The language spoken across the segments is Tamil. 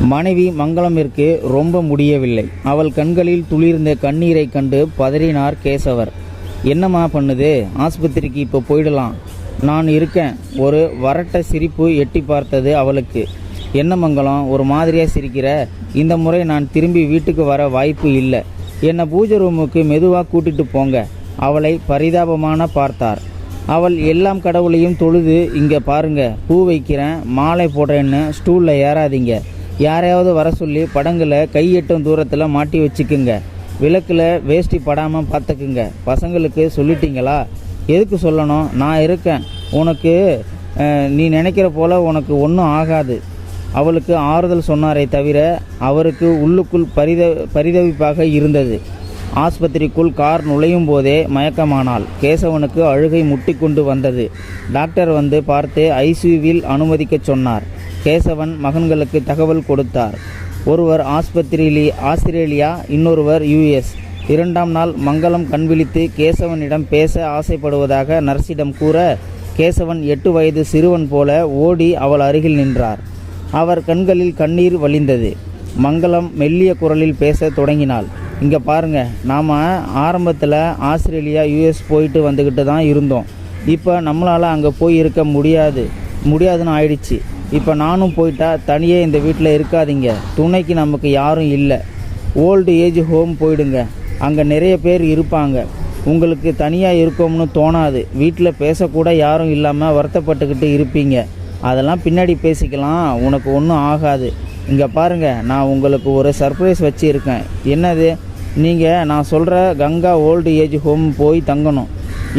மனைவி மங்களமிற்கு ரொம்ப முடியவில்லை. அவள் கண்களில் துளிர்ந்த கண்ணீரை கண்டு பதறினார் கேசவர். என்னம்மா பண்ணுது? ஆஸ்பத்திரிக்கு இப்போ போயிடலாம். நான் இருக்கேன். ஒரு வரட்ட சிரிப்பு எட்டி பார்த்தது அவளுக்கு. என்ன மங்களம்? ஒரு மாதிரியாக சிரிக்கிற? இந்த முறை நான் திரும்பி வீட்டுக்கு வர வாய்ப்பு இல்லை. என்னை பூஜை ரூமுக்கு மெதுவாக கூட்டிட்டு போங்க. அவளை பரிதாபமான பார்த்தார். அவள் எல்லாம் கடவுளையும் தொழுது இங்கே பாருங்க. பூ வைக்கிறேன். மாலை போடுறேன்னு ஸ்டூலில் ஏறாதீங்க. யாரையாவது வர சொல்லி படங்களை கை எட்டும் தூரத்தில் மாட்டி வச்சுக்குங்க. விளக்கில் வேஷ்டி படாமல் பார்த்துக்குங்க பசங்களுக்கு சொல்லிட்டீங்களா? எதுக்கு சொல்லணும்? நான் இருக்கேன். உனக்கு நீ நினைக்கிற போல் உனக்கு ஒன்றும் ஆகாது. அவளுக்கு ஆறுதல் சொன்னாரே தவிர அவருக்கு உள்ளுக்குள் பரித பரிதவிப்பாக இருந்தது. ஆஸ்பத்திரிக்குள் கார் நுழையும் போதே மயக்கமானாள். கேசவனுக்கு அழுகை முட்டிக்கொண்டு வந்தது. டாக்டர் வந்து பார்த்து ஐசியூவில் அனுமதிக்கச் சொன்னார். கேசவன் மகன்களுக்கு தகவல் கொடுத்தார். ஒருவர் ஆஸ்பத்திரியிலே ஆஸ்திரேலியா இன்னொருவர் யுஎஸ் இரண்டாம் நாள் மங்களம் கண்விழித்து கேசவனிடம் பேச ஆசைப்படுவதாக நர்ஸிடம் கூற கேசவன் எட்டு வயது சிறுவன் போல ஓடி அவள் அருகில் நின்றார். அவர் கண்களில் கண்ணீர் வழிந்தது. மங்களம் மெல்லிய குரலில் பேச தொடங்கினாள். இங்கே பாருங்க நாம் ஆரம்பத்தில் ஆஸ்திரேலியா யூஎஸ் போயிட்டு வந்துக்கிட்டு தான் இருந்தோம். இப்போ நம்மளால் அங்கே போய் இருக்க முடியாது. முடியாதுன்னு ஆயிடுச்சு. இப்போ நானும் போயிட்டா தனியே இந்த வீட்டில் இருக்காதீங்க. துணைக்கு நமக்கு யாரும் இல்லை. ஓல்டு ஏஜ் ஹோம் போயிடுங்க. அங்கே நிறைய பேர் இருப்பாங்க. உங்களுக்கு தனியாக இருக்கோம்னு தோணாது. வீட்டில் பேசக்கூட யாரும் இல்லாமல் வருத்தப்பட்டுக்கிட்டு இருப்பீங்க. அதெல்லாம் பின்னாடி பேசிக்கலாம். உனக்கு ஒன்றும் ஆகாது. இங்கே பாருங்கள் நான் உங்களுக்கு ஒரு சர்ப்ரைஸ் வச்சுருக்கேன். என்னது? நீங்கள் நான் சொல்கிற கங்கா ஓல்டு ஏஜ் ஹோம் போய் தங்கணும்.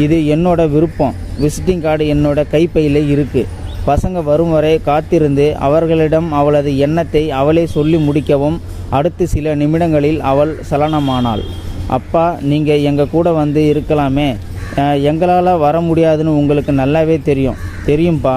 இது என்னோட விருப்பம். விசிட்டிங் கார்டு என்னோட கைப்பையில் இருக்குது பசங்க வரும் வரை காத்திருந்து அவர்களிடம் அவளது எண்ணத்தை அவளே சொல்லி முடிக்கவும் அடுத்து சில நிமிடங்களில் அவள் சலனமானாள். அப்பா நீங்கள் எங்கள் கூட வந்து இருக்கலாமே. எங்களால் வர முடியாதுன்னு உங்களுக்கு நல்லாவே தெரியும். தெரியும்ப்பா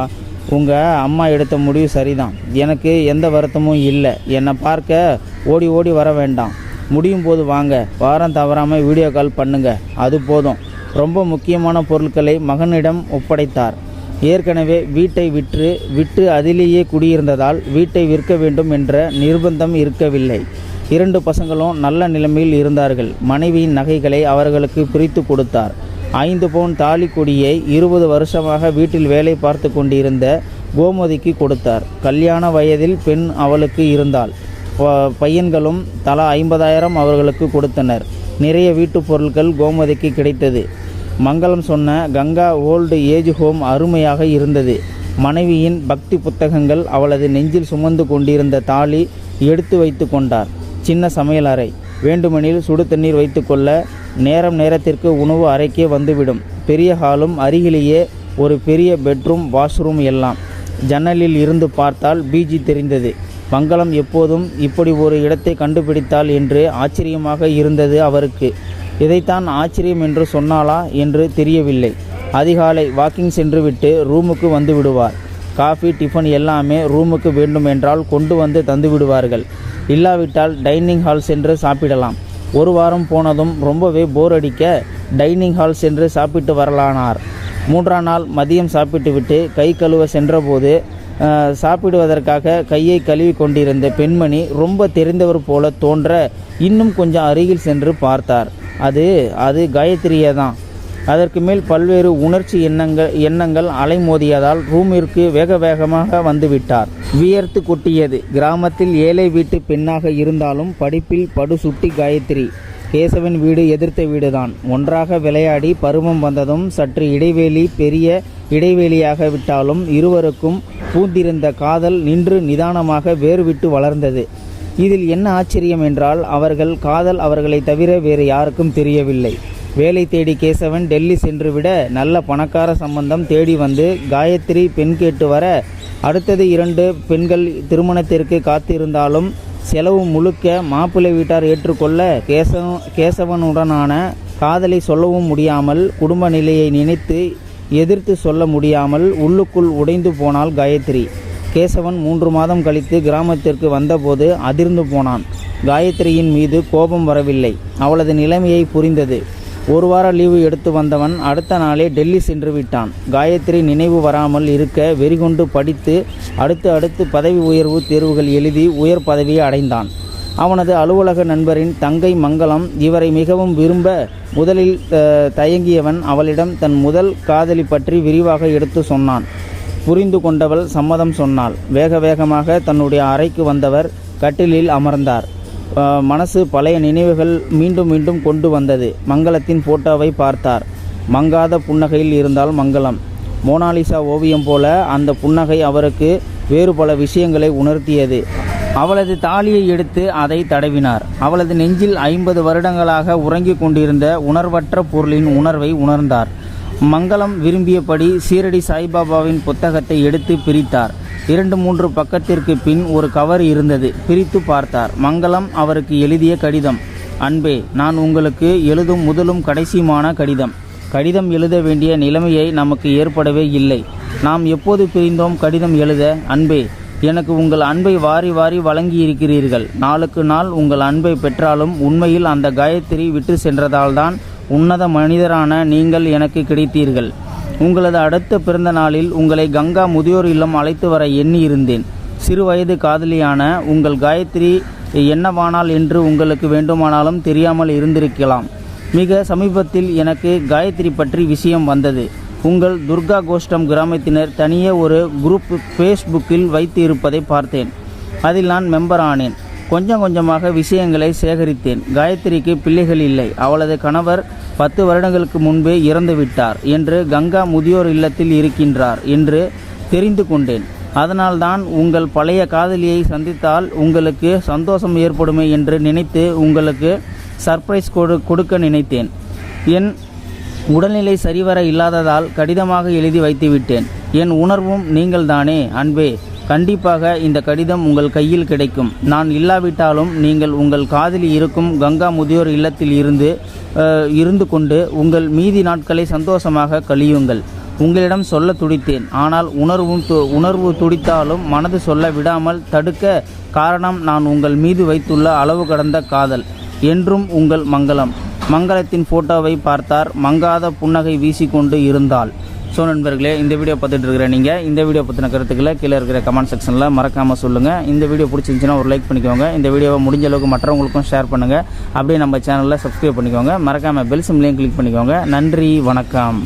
உங்கள் அம்மா எடுத்த முடிவு சரிதான். எனக்கு எந்த வருத்தமும் இல்லை. என்னை பார்க்க ஓடி ஓடி வர வேண்டாம். முடியும் போது வாங்க. வாரம் தவறாமல் வீடியோ கால் பண்ணுங்க. அது போதும். ரொம்ப முக்கியமான பொருட்களை மகனிடம் ஒப்படைத்தார். ஏற்கனவே வீட்டை விற்று விட்டு அதிலேயே குடியிருந்ததால் வீட்டை விற்க வேண்டும் என்ற நிர்பந்தம் இருக்கவில்லை. இரண்டு பசங்களும் நல்ல நிலைமையில் இருந்தார்கள். மனைவியின் நகைகளை அவர்களுக்கு பிரித்து கொடுத்தார். ஐந்து பவுன் தாலி கொடியை இருபது வருஷமாக வீட்டில் வேலை பார்த்து கொண்டிருந்த கோமதிக்கு கொடுத்தார். கல்யாண வயதில் பெண் அவளுக்கு இருந்தாள். பையன்களும் தலா ஐம்பதாயிரம் அவர்களுக்கு கொடுத்தனர். நிறைய வீட்டுப் பொருட்கள் கோமதிக்கு கிடைத்தது. மங்களம் சொன்ன கங்கா ஓல்டு ஏஜ் ஹோம் அருமையாக இருந்தது. மனைவியின் பக்தி புத்தகங்கள் அவளது நெஞ்சில் சுமந்து கொண்டிருந்த தாலி எடுத்து வைத்து கொண்டார். சின்ன சமையல் அறை. வேண்டுமெனில் சுடு தண்ணீர் வைத்துக்கொள்ள நேரம் நேரத்திற்கு உணவு அறைக்கே வந்துவிடும். பெரிய ஹாலும் அருகிலேயே ஒரு பெரிய பெட்ரூம் வாஷ்ரூம் எல்லாம். ஜன்னலில் இருந்து பார்த்தால் பீஜி தெரிந்தது. மங்களம் எப்போதும் இப்படி ஒரு இடத்தை கண்டுபிடித்தாள் என்று ஆச்சரியமாக இருந்தது அவருக்கு. இதைத்தான் ஆச்சரியம் என்று சொன்னாளா என்று தெரியவில்லை. அதிகாலை வாக்கிங் சென்றுவிட்டு ரூமுக்கு வந்து விடுவார். காஃபி டிஃபன் எல்லாமே ரூமுக்கு வேண்டும் என்றால் கொண்டு வந்து தந்து விடுவார்கள். இல்லாவிட்டால் டைனிங் ஹால் சென்று சாப்பிடலாம். ஒரு வாரம் போனதும் ரொம்பவே போர் அடிக்க டைனிங் ஹால் சென்று சாப்பிட்டு வரலானார். மூன்றாம் நாள் மதியம் சாப்பிட்டுவிட்டு கை கழுவ சென்றபோது சாப்பிடுவதற்காக கையை கழுவி கொண்டிருந்த பெண்மணி ரொம்ப தெரிந்தவர் போல தோன்ற இன்னும் கொஞ்சம் அருகில் சென்று பார்த்தார். அது அது காயத்ரியே தான் அதற்கு மேல் பல்வேறு உணர்ச்சி எண்ணங்கள் எண்ணங்கள் அலைமோதியதால் ரூமிற்கு வேக வேகமாக வந்துவிட்டார். வியர்த்து கொட்டியது. கிராமத்தில் ஏழை வீட்டு பெண்ணாக இருந்தாலும் படிப்பில் படுசுட்டி காயத்ரி. கேசவன் வீடு எதிர்த்த வீடுதான். ஒன்றாக விளையாடி பருவம் வந்ததும் சற்று இடைவெளி பெரிய இடைவெளியாக விட்டாலும் இருவருக்கும் பூந்திருந்த காதல் நின்று நிதானமாக வேறுவிட்டு வளர்ந்தது. இதில் என்ன ஆச்சரியம் என்றால் அவர்கள் காதல் அவர்களை தவிர வேறு யாருக்கும் தெரியவில்லை. வேலை தேடி கேசவன் டெல்லி சென்றுவிட நல்ல பணக்கார சம்பந்தம் தேடி வந்து காயத்ரி பெண் கேட்டு வர அடுத்தது இரண்டு பெண்கள் திருமணத்திற்கு காத்திருந்தாலும் செலவு முழுக்க மாப்பிள்ளை வீட்டார் ஏற்றுக்கொள்ள கேசவ கேசவனுடனான காதலை சொல்லவும் முடியாமல் குடும்ப நிலையை நினைத்து எதிர்த்து சொல்ல முடியாமல் உள்ளுக்குள் உடைந்து போனாள் காயத்ரி. கேசவன் மூன்று மாதம் கழித்து கிராமத்திற்கு வந்தபோது அதிர்ந்து போனான். காயத்ரியின் மீது கோபம் வரவில்லை. அவளது நிலைமையை புரிந்தது. ஒரு வார லீவு எடுத்து வந்தவன் அடுத்த நாளே டெல்லி சென்று விட்டான். காயத்ரி நினைவு வராமல் இருக்க வெறிகொண்டு படித்து அடுத்து அடுத்து பதவி உயர்வு தேர்வுகள் எழுதி உயர் பதவியை அடைந்தான். அவனது அலுவலக நண்பரின் தங்கை மங்களம் இவரை மிகவும் விரும்ப முதலில் தயங்கியவன் அவளிடம் தன் முதல் காதலி பற்றி விரிவாக எடுத்து சொன்னான். புரிந்து கொண்டவள் சம்மதம் சொன்னாள். வேக வேகமாக தன்னுடைய அறைக்கு வந்தவர் கட்டிலில் அமர்ந்தார். மனசு பழைய நினைவுகள் மீண்டும் மீண்டும் கொண்டு வந்தது. மங்களத்தின் போட்டோவை பார்த்தார். மங்காத புன்னகையில் இருந்தால் மங்களம். மோனாலிசா ஓவியம் போல அந்த புன்னகை அவருக்கு வேறு பல விஷயங்களை உணர்த்தியது. அவளது தாலியை எடுத்து அதை தடவினார். அவளது நெஞ்சில் ஐம்பது வருடங்களாக உறங்கிக் கொண்டிருந்த உணர்வற்ற பொருளின் உணர்வை உணர்ந்தார். மங்களம் விரும்பியபடி சீரடி சாய்பாபாவின் புத்தகத்தை எடுத்து பிரித்தார். இரண்டு மூன்று பக்கத்திற்கு பின் ஒரு கவர் இருந்தது. பிரித்து பார்த்தார். மங்களம் அவருக்கு எழுதிய கடிதம். அன்பே நான் உங்களுக்கு எழுதும் முதலும் கடைசியுமான கடிதம். கடிதம் எழுத வேண்டிய நிலைமையை நமக்கு ஏற்படவே இல்லை. நாம் எப்போது பிரிந்தோம் கடிதம் எழுத? அன்பே எனக்கு உங்கள் அன்பை வாரி வாரி வழங்கி இருக்கிறீர்கள் நாளுக்கு நாள் உங்கள் அன்பை பெற்றாலும் உண்மையில் அந்த காயத்ரி விட்டு சென்றதால்தான் உன்னத மனிதரான நீங்கள் எனக்கு கிடைத்தீர்கள். உங்களது அடுத்த பிறந்த நாளில் உங்களை கங்கா முதியோர் இல்லம் அழைத்து வர எண்ணி இருந்தேன் சிறு வயது காதலியான உங்கள் காயத்ரி என்னவானால் என்று உங்களுக்கு வேண்டுமானாலும் தெரியாமல் இருந்திருக்கலாம். மிக சமீபத்தில் எனக்கு காயத்ரி பற்றி விஷயம் வந்தது. உங்கள் துர்கா கோஷ்டம் கிராமத்தினர் தனியே ஒரு குரூப் ஃபேஸ்புக்கில் வைத்து இருப்பதை பார்த்தேன். அதில் நான் மெம்பர் ஆனேன். கொஞ்சம் கொஞ்சமாக விஷயங்களை சேகரித்தேன். காயத்ரிக்கு பிள்ளைகள் இல்லை. அவளது கணவர் பத்து வருடங்களுக்கு முன்பே இறந்துவிட்டார் என்று கங்கா முதியோர் இல்லத்தில் இருக்கின்றார் என்று தெரிந்து கொண்டேன். அதனால்தான் உங்கள் பழைய காதலியை சந்தித்தால் உங்களுக்கு சந்தோஷம் ஏற்படுமே என்று நினைத்து உங்களுக்கு சர்ப்ரைஸ் கொடு கொடுக்க நினைத்தேன். என் உடல்நிலை சரிவர இல்லாததால் கடிதமாக எழுதி வைத்துவிட்டேன். என் உணர்வும் நீங்கள்தானே அன்பே. கண்டிப்பாக இந்த கடிதம் உங்கள் கையில் கிடைக்கும். நான் இல்லாவிட்டாலும் நீங்கள் உங்கள் காதலி இருக்கும் கங்கா முதியோர் இல்லத்தில் இருந்து இருந்து கொண்டு உங்கள் மீதி நாட்களை சந்தோஷமாக கழியுங்கள். உங்களிடம் சொல்ல துடித்தேன். ஆனால் உணர்வும் து- உணர்வு துடித்தாலும் மனது சொல்ல விடாமல் தடுக்க காரணம் நான் உங்கள் மீது வைத்துள்ள அளவு கடந்த காதல். என்றும் உங்கள் மங்களம். மங்களத்தின் போட்டோவை பார்த்தார். மங்காத புன்னகை வீசிக்கொண்டு இருந்தாள். ஸோ நண்பர்களே இந்த வீடியோ பார்த்துட்டு இருக்கிற நீங்கள் இந்த வீடியோ பற்றின கருத்துக்களை கீழே இருக்கிற கமெண்ட் செக்ஷனில் மறக்காமல் சொல்லுங்கள் இந்த வீடியோ பிடிச்சிருந்துச்சின்னா ஒரு லைக் பண்ணிக்கோங்க. இந்த வீடியோவை முடிஞ்ச அளவுக்கு மற்றவங்களுக்கும் ஷேர் பண்ணுங்கள் அப்படியே நம்ம சேனலில் சப்ஸ்கிரைப் பண்ணிக்கோங்க. மறக்காமல் பெல் சிம்லையும் கிளிக் பண்ணிக்கோங்க. நன்றி வணக்கம்.